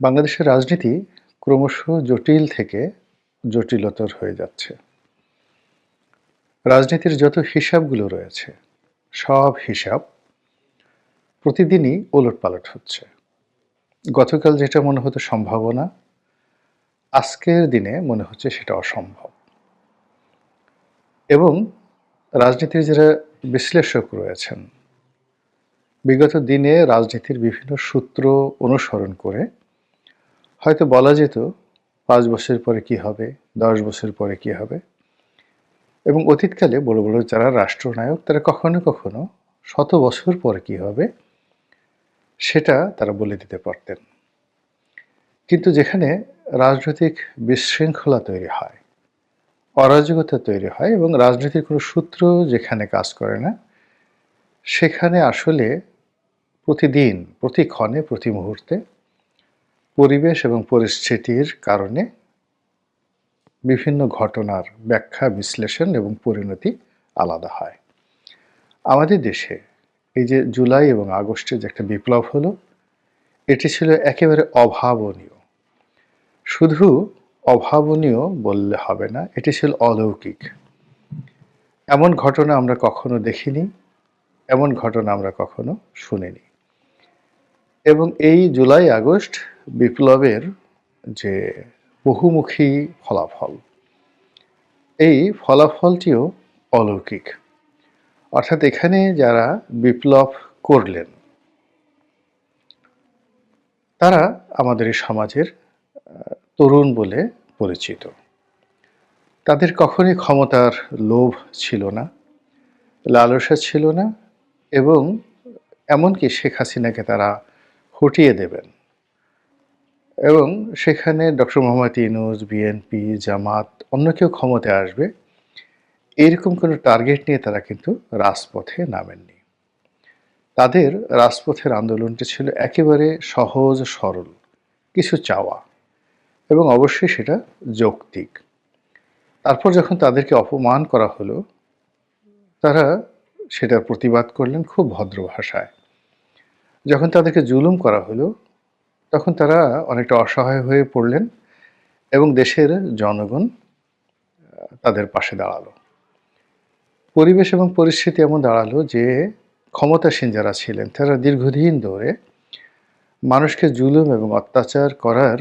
বাংলাদেশের রাজনীতি ক্রমশ জটিল থেকে জটিলতর হয়ে যাচ্ছে। রাজনীতির যত হিসাবগুলো রয়েছে, সব হিসাব প্রতিদিনই ওলটপালট হচ্ছে। গতকাল যেটা মনে হতো সম্ভাবনা, আজকের দিনে মনে হচ্ছে সেটা অসম্ভব। এবং রাজনীতির যারা বিশ্লেষক রয়েছেন, বিগত দিনে রাজনীতির বিভিন্ন সূত্র অনুসরণ করে হয়তো বলা যেত, পাঁচ বছর পরে কি হবে, দশ বছর পরে কি হবে? এবং অতীতকালে বড় বড় যারা রাষ্ট্রনায়ক, তারা কখনো কখনো শত বছর পরে কি হবে, সেটা তারা বলে দিতে পারতেন। কিন্তু যেখানে রাজনৈতিক বিশৃঙ্খলা তৈরি হয়, অরাজকতা তৈরি হয় এবং রাজনীতির কোনো সূত্র যেখানে কাজ করে না, সেখানে আসলে প্রতিদিন, প্রতিক্ষণে প্রতি মুহূর্তে পরিবেশ এবং পরিস্থিতির কারণে বিভিন্ন ঘটনার ব্যাখ্যা, বিশ্লেষণ এবং পরিণতি আলাদা হয়। আমাদের দেশে এই যে জুলাই এবং আগস্টে যে একটা বিপ্লব হলো, এটি ছিল একেবারে অভাবনীয়। শুধু অভাবনীয় বললে হবে না, এটি ছিল অলৌকিক। এমন ঘটনা আমরা কখনো দেখিনি, এমন ঘটনা আমরা কখনো শুনিনি। এবং এই জুলাই আগস্ট বিপ্লবের যে বহুমুখী ফলাফল, এই ফলাফলটিও অলৌকিক। অর্থাৎ এখানে যারা বিপ্লব করলেন, তারা আমাদের এই সমাজের তরুণ বলে পরিচিত। তাদের কখনই ক্ষমতার লোভ ছিল না, লালসা ছিল না এবং এমনকি শেখ হাসিনাকে তারা হটিয়ে দেবেন। এবং সেখানে ডক্টর মোহাম্মদ ইনুজ বিএনপি, জামাত, অন্য কেউ ক্ষমতায় আসবে, এরকম কোনো টার্গেট নিয়ে তারা কিন্তু রাজপথে নামেননি। তাদের রাজপথের আন্দোলনটি ছিল একেবারে সহজ, সরল, কিছু চাওয়া এবং অবশ্যই সেটা যৌক্তিক। তারপর যখন তাদেরকে অপমান করা হলো, তারা সেটার প্রতিবাদ করলেন খুব ভদ্র ভাষায়। যখন তাদেরকে জুলুম করা হলো, তখন তারা অনেকটা অসহায় হয়ে পড়লেন এবং দেশের জনগণ তাদের পাশে দাঁড়াল। পরিবেশ এবং পরিস্থিতি এমন দাঁড়াল যে, ক্ষমতাসীন যারা ছিলেন, তারা দীর্ঘদিন ধরে মানুষকে জুলুম এবং অত্যাচার করার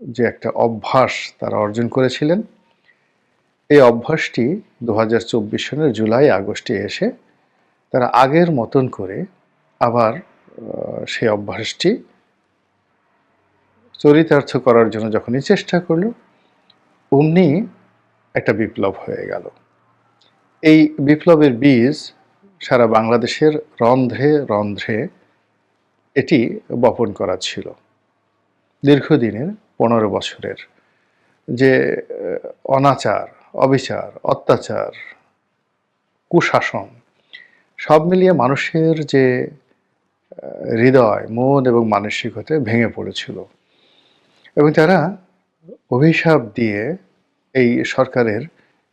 যে একটা অভ্যাস তারা অর্জন করেছিলেন, এই অভ্যাসটি দু সনের জুলাই আগস্টে এসে তারা আগের মতন করে আবার সেই অভ্যাসটি চরিতার্থ করার জন্য যখনই চেষ্টা করল, অমনি একটা বিপ্লব হয়ে গেল। এই বিপ্লবের বীজ সারা বাংলাদেশের রন্ধ্রে রন্ধ্রে এটি বপন করা ছিল। দীর্ঘদিনের পনেরো বছরের যে অনাচার, অবিচার, অত্যাচার, কুশাসন, সব মিলিয়ে মানুষের যে হৃদয়, মন এবং মানসিকতা ভেঙে পড়েছিল। এবং তারা অভিশাপ দিয়ে এই সরকারের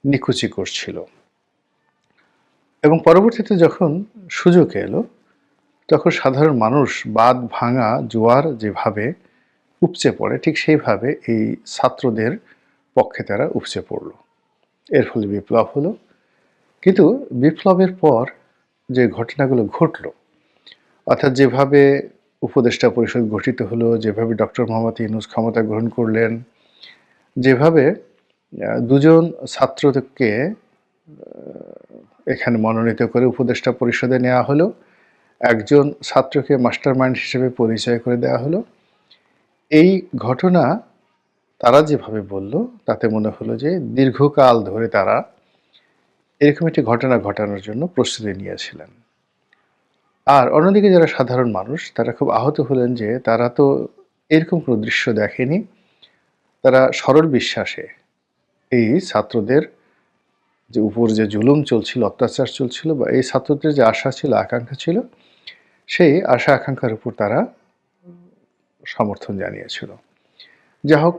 নিকুচি করছিল। এবং পরবর্তীতে যখন সুযোগ এলো, তখন সাধারণ মানুষ বাদ ভাঙা, জোয়ার যেভাবে উপচে পড়ে, ঠিক সেইভাবে এই ছাত্রদের পক্ষে তারা উপচে পড়ল। এর ফলে বিপ্লব হলো। কিন্তু বিপ্লবের পর যে ঘটনাগুলো ঘটল অর্থাৎ যেভাবে উপদেষ্টা পরিষদ গঠিত হলো, যেভাবে ডক্টর মোহাম্মদ ইউনুস ক্ষমতা গ্রহণ করলেন, যেভাবে দুজন ছাত্রকে এখানে মনোনীত করে উপদেষ্টা পরিষদে নেওয়া হলো, একজন ছাত্রকে মাস্টার মাইন্ড হিসেবে পরিচয় করে দেওয়া হলো। এই ঘটনা তারা যেভাবে বলল, তাতে মনে হলো যে দীর্ঘকাল ধরে তারা এরকম একটি ঘটনা ঘটানোর জন্য প্রস্তুতি নিয়েছিলেন। আর অন্যদিকে যারা সাধারণ মানুষ, তারা খুব আহত হলেন যে তারা তো এরকম কোনো দৃশ্য দেখেনি। তারা সরল বিশ্বাসে এই ছাত্রদের যে উপর যে জুলুম চলছিল, অত্যাচার চলছিল বা এই ছাত্রদের যে আশা ছিল, আকাঙ্ক্ষা ছিল, সেই আশা আকাঙ্ক্ষার উপর তারা সমর্থন জানিয়েছিল। যা হোক,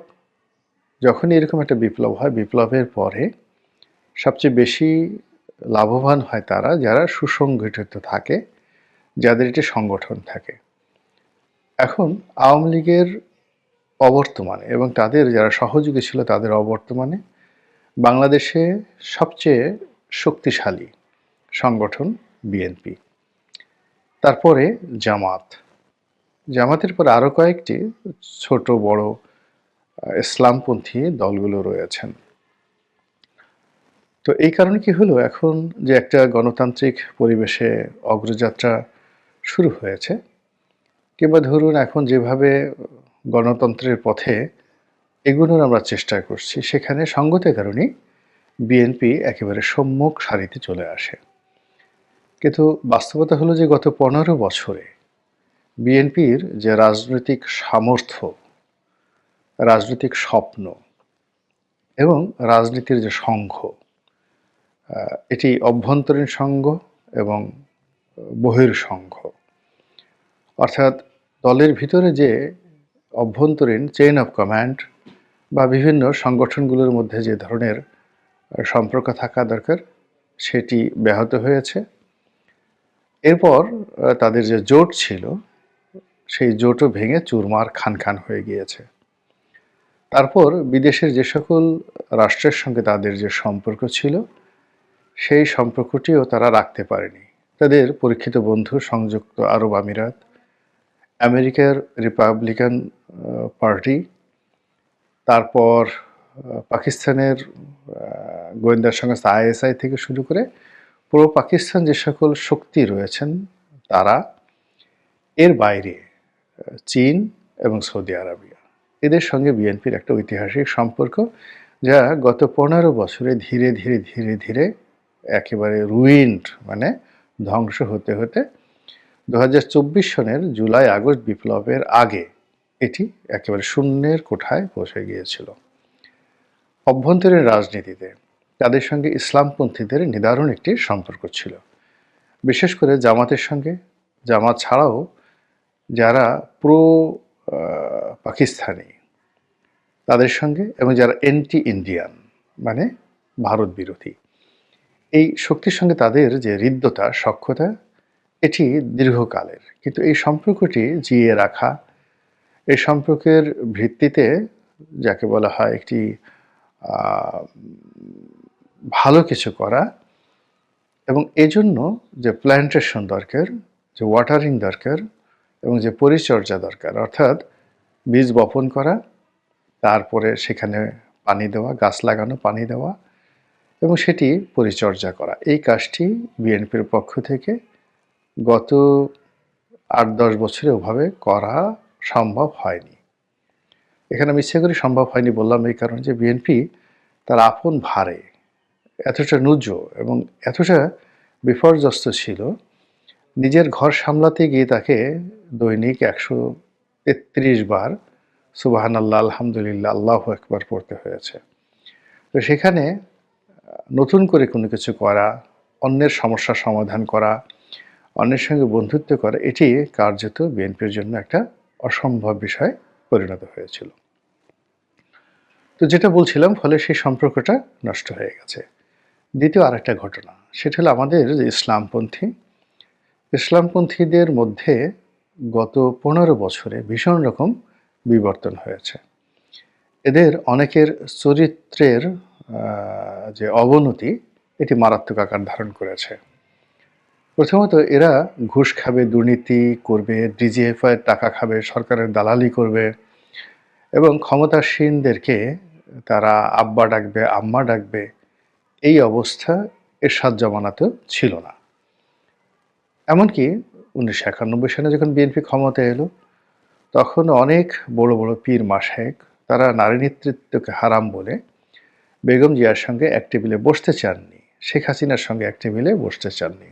যখনই এরকম একটা বিপ্লব হয়, বিপ্লবের পরে সবচেয়ে বেশি লাভবান হয় তারা, যারা সুসংগঠিত থাকে যাদের একটি সংগঠন থাকে। এখন আওয়ামী লীগের অবর্তমানে এবং তাদের যারা সহযোগী ছিল তাদের অবর্তমানে বাংলাদেশে সবচেয়ে শক্তিশালী সংগঠন বিএনপি। তারপরে জামাত। জামাতের পর আরও কয়েকটি ছোট, বড় ইসলামপন্থী দলগুলো রয়েছেন। তো এই কারণে কি হলো? এখন যে একটা গণতান্ত্রিক পরিবেশে অগ্রযাত্রা শুরু হয়েছে। কিংবা ধরুন এখন যেভাবে গণতন্ত্রের পথে এগুলোর আমরা চেষ্টা করছি, সেখানে সঙ্গতের কারণেই বিএনপি একেবারে সম্মুখ সারিতে চলে আসে। কিন্তু বাস্তবতা হলো যে গত পনেরো বছরে বিএনপির যে রাজনৈতিক সামর্থ্য, রাজনৈতিক স্বপ্ন এবং রাজনীতির যে সংঘ এটি অভ্যন্তরীণ সংঘ এবং বহির সংঘ অর্থাৎ দলের ভিতরে যে অভ্যন্তরীণ চেইন অফ কমান্ড বা বিভিন্ন সংগঠনগুলোর মধ্যে যে ধরনের সম্পর্ক থাকা দরকার, সেটি ব্যাহত হয়েছে। এরপর তাদের যে জোট ছিল, সেই জোটও ভেঙে চুরমার খান খান হয়ে গিয়েছে। তারপর বিদেশের যে সকল রাষ্ট্রের সঙ্গে তাদের যে সম্পর্ক ছিল, সেই সম্পর্কটিও তারা রাখতে পারেনি। তাদের পরীক্ষিত বন্ধু সংযুক্ত আরব আমিরাত, আমেরিকার রিপাবলিকান পার্টি, তারপর পাকিস্তানের গোয়েন্দা সংস্থা আইএসআই থেকে শুরু করে পুরো পাকিস্তান যে সকল শক্তি রয়েছেন তারা, এর বাইরে চীন এবং সৌদি আরবিয়া। এদের সঙ্গে বিএনপির একটা ঐতিহাসিক সম্পর্ক যা গত পনেরো বছরে ধীরে ধীরে ধীরে ধীরে একেবারে রুইন্ড মানে ধ্বংস হতে হতে দু হাজার চব্বিশ সনের জুলাই আগস্ট বিপ্লবের আগে এটি একেবারে শূন্যের কোঠায় পৌঁছে গিয়েছিল। অভ্যন্তরীণ রাজনীতিতে তাদের সঙ্গে ইসলামপন্থীদের নিদারুণ একটি সম্পর্ক ছিল। বিশেষ করে জামাতের সঙ্গে, জামাত ছাড়াও যারা প্রো পাকিস্তানি, তাদের সঙ্গে এবং যারা এন্টি ইন্ডিয়ান মানে ভারত বিরোধী। এই শক্তির সঙ্গে তাদের যে হৃদ্যতা, সক্ষতা, এটি দীর্ঘকালের। কিন্তু এই সম্পর্কটি জিয়ে রাখা, এই সম্পর্কের ভিত্তিতে যাকে বলা হয় একটি ভালো কিছু করা এবং এজন্য যে প্ল্যান্টেশন দরকার, যে ওয়াটারিং দরকার এবং যে পরিচর্যা দরকার, অর্থাৎ বীজ বপন করা, তারপরে সেখানে পানি দেওয়া, গাছ লাগানো, পানি দেওয়া এবং সেটি পরিচর্যা করা। এই কাজটি বিএনপির পক্ষ থেকে গত আট দশ বছরে ওভাবে করা সম্ভব হয়নি। এখানে আমি ইচ্ছে করে সম্ভব হয়নি বললাম এই কারণে যে বিএনপি তার আপন ভারে এতটা নুজ এবং এতটা বিপর্যস্ত ছিল, নিজের ঘর সামলাতে গিয়ে তাকে দৈনিক একশো তেত্রিশ বার সুবাহান আল্লাহ আলহামদুলিল্লাহ, আল্লাহ একবার পড়তে হয়েছে। তো সেখানে নতুন করে কোনো কিছু করা, অন্যের সমস্যার সমাধান করা, অন্যের সঙ্গে বন্ধুত্ব করা, এটি কার্যত বিএনপির জন্য একটা অসম্ভব বিষয় পরিণত হয়েছিল। তো যেটা বলছিলাম, ফলে সেই সম্পর্কটা নষ্ট হয়ে গেছে। দ্বিতীয় আরেকটা ঘটনা, সেটা হলো আমাদের যে ইসলামপন্থী, ইসলামপন্থীদের মধ্যে গত পনেরো বছরে ভীষণ রকম বিবর্তন হয়েছে। এদের অনেকের চরিত্রের যে অবনতি, এটি মারাত্মক আকার ধারণ করেছে। প্রথমত, এরা ঘুষ খাবে, দুর্নীতি করবে ডিজিএফআই টাকা খাবে, সরকারের দালালি করবে এবং ক্ষমতাসীনদেরকে তারা আব্বা ডাকবে, আম্মা ডাকবে, এই অবস্থা এরশাদ জমানাতেও ছিল না। এমনকি উনিশশো একানব্বই সালে যখন বিএনপি ক্ষমতা এলো, তখন অনেক বড় বড় পীর মাসেক, তারা নারী নেতৃত্বকে হারাম বলে বেগম জিয়ার সঙ্গে এক টেবিলে বসতে চাননি, শেখ হাসিনার সঙ্গে এক টেবিলে বসতে চাননি।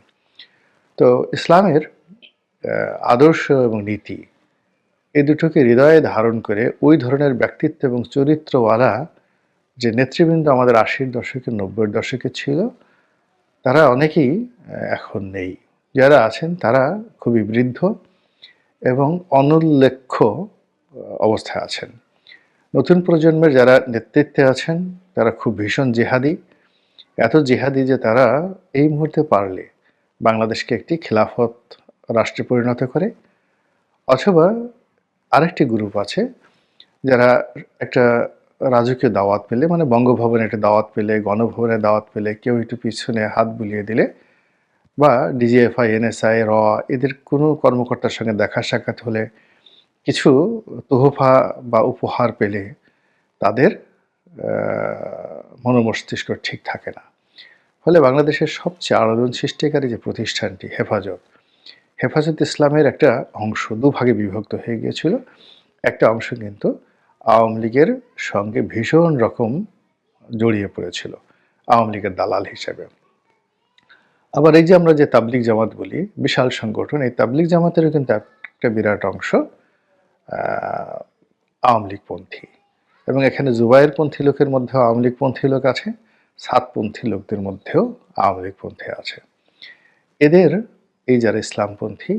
তো ইসলামের আদর্শ এবং নীতি এই দুটোকে হৃদয়ে ধারণ করে ওই ধরনের ব্যক্তিত্ব এবং চরিত্রওয়ালা যে নেতৃবৃন্দ আমাদের আশির দশকে নব্বইয়ের দশকে ছিল, তারা অনেকেই এখন নেই। যারা আছেন তারা খুবই বৃদ্ধ এবং অনুল্লেখ্য অবস্থায় আছেন। নতুন প্রজন্মের যারা নেতৃত্বে আছেন তারা খুব ভীষণ জেহাদি। এত জেহাদি যে তারা এই মুহূর্তে পারলে বাংলাদেশকে একটি খেলাফত রাষ্ট্রে পরিণত করে। অথবা আরেকটি গ্রুপ আছে যারা একটা রাজকীয় দাওয়াত পেলে মানে বঙ্গভবনে একটা দাওয়াত পেলে, গণভবনে দাওয়াত পেলে, কেউ একটু পিছনে হাত বুলিয়ে দিলে বা ডিজিএফআই, এনএসআই, র, এদের কোনো কর্মকর্তার সঙ্গে দেখা সাক্ষাৎ হলে কিছু তোহফা বা উপহার পেলে তাদের মনোমস্তিষ্ক ঠিক থাকে না। ফলে বাংলাদেশের সবচেয়ে আলোড়ন সৃষ্টিকারী যে প্রতিষ্ঠানটি, হেফাজত হেফাজত ইসলামের একটা অংশ দুভাগে বিভক্ত হয়ে গিয়েছিল। একটা অংশ কিন্তু আওয়ামী লীগের সঙ্গে ভীষণ রকম জড়িয়ে পড়েছিল, আওয়ামী লীগের দালাল হিসেবে। আবার এই যে আমরা যে তাবলিগ জামাত বলি, বিশাল সংগঠন, এই তাবলিগ জামাতেরও কিন্তু একটা বিরাট অংশ আওয়ামী লীগপন্থী। এবং এখানে জুবাইরপন্থী লোকের মধ্যেও আওয়ামী লীগপন্থী লোক আছে, সাতপন্থী লোকদের মধ্যেও আওয়ামী লীগপন্থী আছে। এদের এই যারা ইসলামপন্থী